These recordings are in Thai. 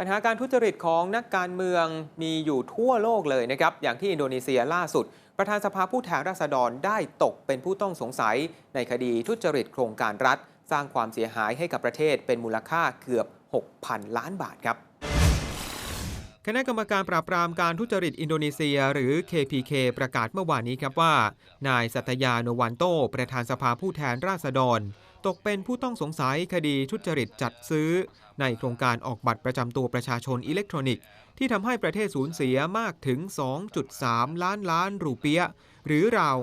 ปัญหาการทุจริตของนักการเมืองมีอยู่ทั่วโลกเลยนะครับ อย่างที่อินโดนีเซียล่าสุด ประธานสภาผู้แทนราษฎรได้ตกเป็นผู้ต้องสงสัย ในคดีทุจริตโครงการรัฐ สร้างความเสียหายให้กับประเทศเป็นมูลค่าเกือบ 6,000 ล้านบาทครับ คณะกรรมการปราบปรามการทุจริตอินโดนีเซีย หรือ KPK ประกาศเมื่อวานนี้ครับว่า นายสัตยาโนวันโต ประธานสภาผู้แทนราษฎร ตกเป็นผู้ต้องสงสัยคดีทุจริตจัดซื้อ ในโครงการออกบัตรประจำตัวประชาชนอิเล็กทรอนิกส์ ที่ทำให้ประเทศสูญเสียมากถึง 2.3 ล้านล้านรูเปียหรือราว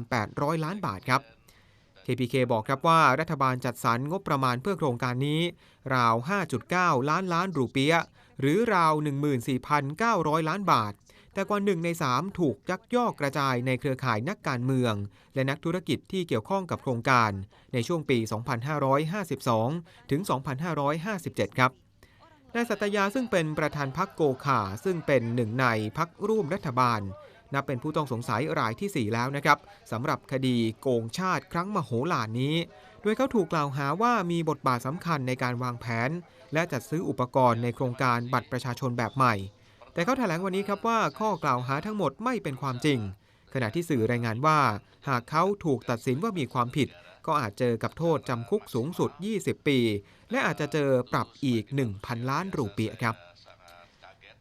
5,800 ล้านบาทครับ KPK บอกครับว่ารัฐบาลจัดสรรงบประมาณเพื่อโครงการนี้ ราว 5.9 ล้านล้านรูเปียหรือราว 14,900 ล้านบาท แต่กว่า1ใน 3 ถูกยักยอกกระจายในเครือข่ายนักการเมือง และนักธุรกิจที่เกี่ยวข้องกับโครงการ ในช่วงปี 2552 ถึง 2557 ครับนายสัตยาซึ่งเป็นประธานพักโกขาซึ่งเป็นหนึ่งในพักร่วมรัฐบาล นับเป็นผู้ต้องสงสัยรายที่ 4 แล้วนะครับสำหรับคดีโกงชาติครั้งมโหฬารนี้ โดยเขาถูกกล่าวหาว่ามีบทบาทสำคัญในการวางแผน และจัดซื้ออุปกรณ์ในโครงการบัตรประชาชนแบบใหม่ แต่เขาแถลงวันนี้ครับว่าข้อกล่าวหาทั้งหมดไม่เป็นความจริง ขณะที่สื่อรายงานว่า หากเขาถูกตัดสินว่ามีความผิด ก็อาจเจอกับโทษจำคุกสูงสุด 20 ปี และอาจจะเจอปรับอีก 1,000 ล้านรูเปียครับ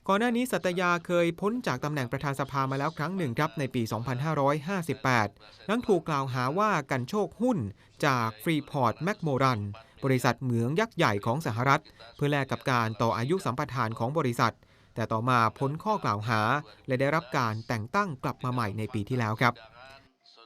ก่อนหน้านี้สัตยาเคยพ้นจากตำแหน่งประธานสภามาแล้วครั้งหนึ่งครับในปี 2558 หลังถูกกล่าวหาว่ากันโชคหุ้นจาก Freeport McMoran บริษัทเหมืองยักษ์ใหญ่ของสหรัฐ เพื่อแลกกับการต่ออายุสัมปทานของบริษัท แต่ต่อมาพ้นข้อกล่าวหา และได้รับการแต่งตั้งกลับมาใหม่ในปีที่แล้วครับ